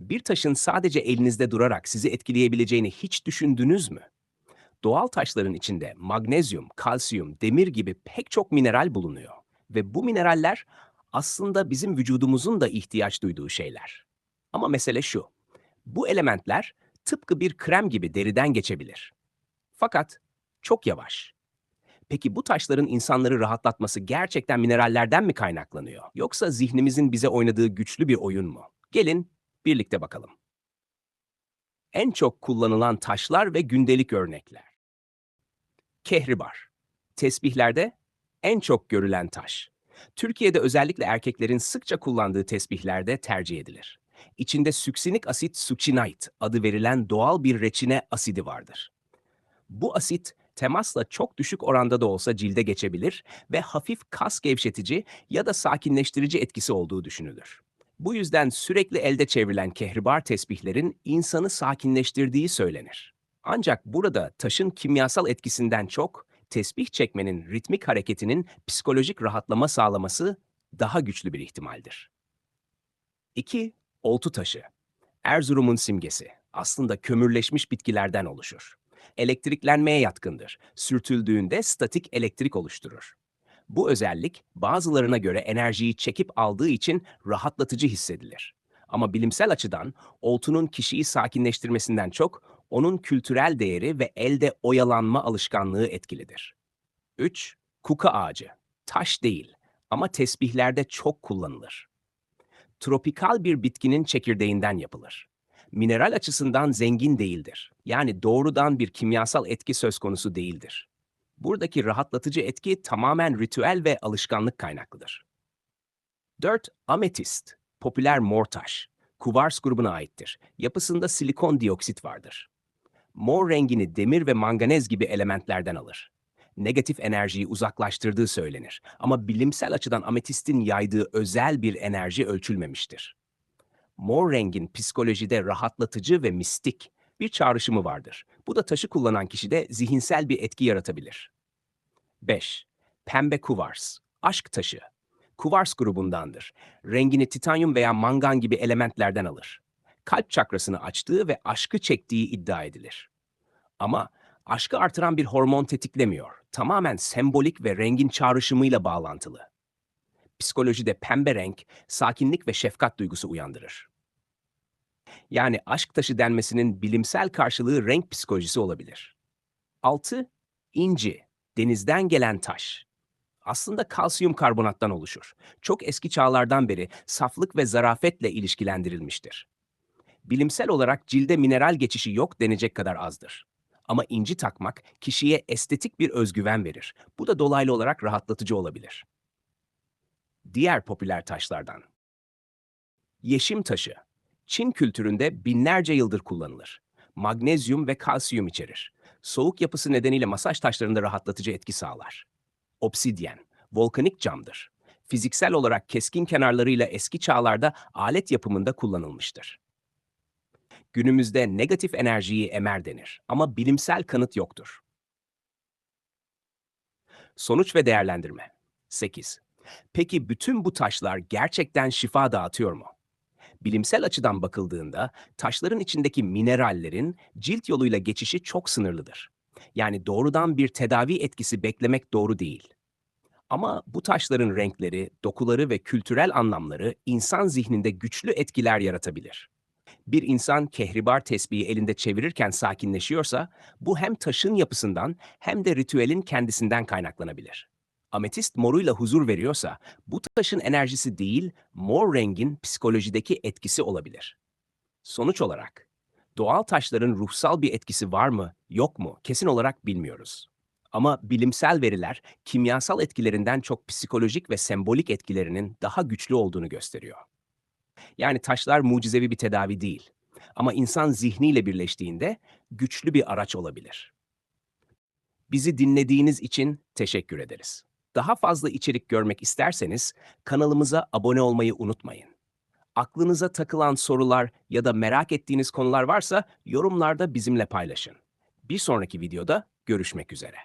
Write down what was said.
Bir taşın sadece elinizde durarak sizi etkileyebileceğini hiç düşündünüz mü? Doğal taşların içinde magnezyum, kalsiyum, demir gibi pek çok mineral bulunuyor ve bu mineraller aslında bizim vücudumuzun da ihtiyaç duyduğu şeyler. Ama mesele şu. Bu elementler tıpkı bir krem gibi deriden geçebilir. Fakat çok yavaş. Peki bu taşların insanları rahatlatması gerçekten minerallerden mi kaynaklanıyor? Yoksa zihnimizin bize oynadığı güçlü bir oyun mu? Gelin birlikte bakalım. En çok kullanılan taşlar ve gündelik örnekler. Kehribar. Tesbihlerde en çok görülen taş. Türkiye'de özellikle erkeklerin sıkça kullandığı tesbihlerde tercih edilir. İçinde süksinik asit succinate adı verilen doğal bir reçine asidi vardır. Bu asit temasla çok düşük oranda da olsa cilde geçebilir ve hafif kas gevşetici ya da sakinleştirici etkisi olduğu düşünülür. Bu yüzden sürekli elde çevrilen kehribar tesbihlerin insanı sakinleştirdiği söylenir. Ancak burada taşın kimyasal etkisinden çok tesbih çekmenin ritmik hareketinin psikolojik rahatlama sağlaması daha güçlü bir ihtimaldir. 2. Oltu taşı. Erzurum'un simgesi. Aslında kömürleşmiş bitkilerden oluşur. Elektriklenmeye yatkındır. Sürtüldüğünde statik elektrik oluşturur. Bu özellik bazılarına göre enerjiyi çekip aldığı için rahatlatıcı hissedilir. Ama bilimsel açıdan oltunun kişiyi sakinleştirmesinden çok onun kültürel değeri ve elde oyalanma alışkanlığı etkilidir. 3. Kuka ağacı. Taş değil ama tesbihlerde çok kullanılır. Tropikal bir bitkinin çekirdeğinden yapılır. Mineral açısından zengin değildir. Yani doğrudan bir kimyasal etki söz konusu değildir. Buradaki rahatlatıcı etki tamamen ritüel ve alışkanlık kaynaklıdır. 4. Ametist. Popüler mor taş. Kuvars grubuna aittir. Yapısında silikon dioksit vardır. Mor rengini demir ve manganez gibi elementlerden alır. Negatif enerjiyi uzaklaştırdığı söylenir ama bilimsel açıdan ametistin yaydığı özel bir enerji ölçülmemiştir. Mor rengin psikolojide rahatlatıcı ve mistik bir çağrışımı vardır. Bu da taşı kullanan kişide zihinsel bir etki yaratabilir. 5. Pembe kuvars. Aşk taşı. Kuvars grubundandır. Rengini titanyum veya mangan gibi elementlerden alır. Kalp çakrasını açtığı ve aşkı çektiği iddia edilir. Ama aşkı artıran bir hormon tetiklemiyor. Tamamen sembolik ve rengin çağrışımıyla bağlantılı. Psikolojide pembe renk sakinlik ve şefkat duygusu uyandırır. Yani aşk taşı denmesinin bilimsel karşılığı renk psikolojisi olabilir. 6. İnci, denizden gelen taş. Aslında kalsiyum karbonattan oluşur. Çok eski çağlardan beri saflık ve zarafetle ilişkilendirilmiştir. Bilimsel olarak cilde mineral geçişi yok denecek kadar azdır. Ama inci takmak kişiye estetik bir özgüven verir. Bu da dolaylı olarak rahatlatıcı olabilir. Diğer popüler taşlardan. Yeşim taşı. Çin kültüründe binlerce yıldır kullanılır. Magnezyum ve kalsiyum içerir. Soğuk yapısı nedeniyle masaj taşlarında rahatlatıcı etki sağlar. Obsidyen, volkanik camdır. Fiziksel olarak keskin kenarlarıyla eski çağlarda alet yapımında kullanılmıştır. Günümüzde negatif enerjiyi emer denir ama bilimsel kanıt yoktur. Sonuç ve değerlendirme 8. Peki bütün bu taşlar gerçekten şifa dağıtıyor mu? Bilimsel açıdan bakıldığında taşların içindeki minerallerin cilt yoluyla geçişi çok sınırlıdır. Yani doğrudan bir tedavi etkisi beklemek doğru değil. Ama bu taşların renkleri, dokuları ve kültürel anlamları insan zihninde güçlü etkiler yaratabilir. Bir insan kehribar tesbihi elinde çevirirken sakinleşiyorsa, bu hem taşın yapısından hem de ritüelin kendisinden kaynaklanabilir. Ametist moruyla huzur veriyorsa, bu taşın enerjisi değil, mor rengin psikolojideki etkisi olabilir. Sonuç olarak, doğal taşların ruhsal bir etkisi var mı, yok mu kesin olarak bilmiyoruz. Ama bilimsel veriler kimyasal etkilerinden çok psikolojik ve sembolik etkilerinin daha güçlü olduğunu gösteriyor. Yani taşlar mucizevi bir tedavi değil. Ama insan zihniyle birleştiğinde güçlü bir araç olabilir. Bizi dinlediğiniz için teşekkür ederiz. Daha fazla içerik görmek isterseniz kanalımıza abone olmayı unutmayın. Aklınıza takılan sorular ya da merak ettiğiniz konular varsa yorumlarda bizimle paylaşın. Bir sonraki videoda görüşmek üzere.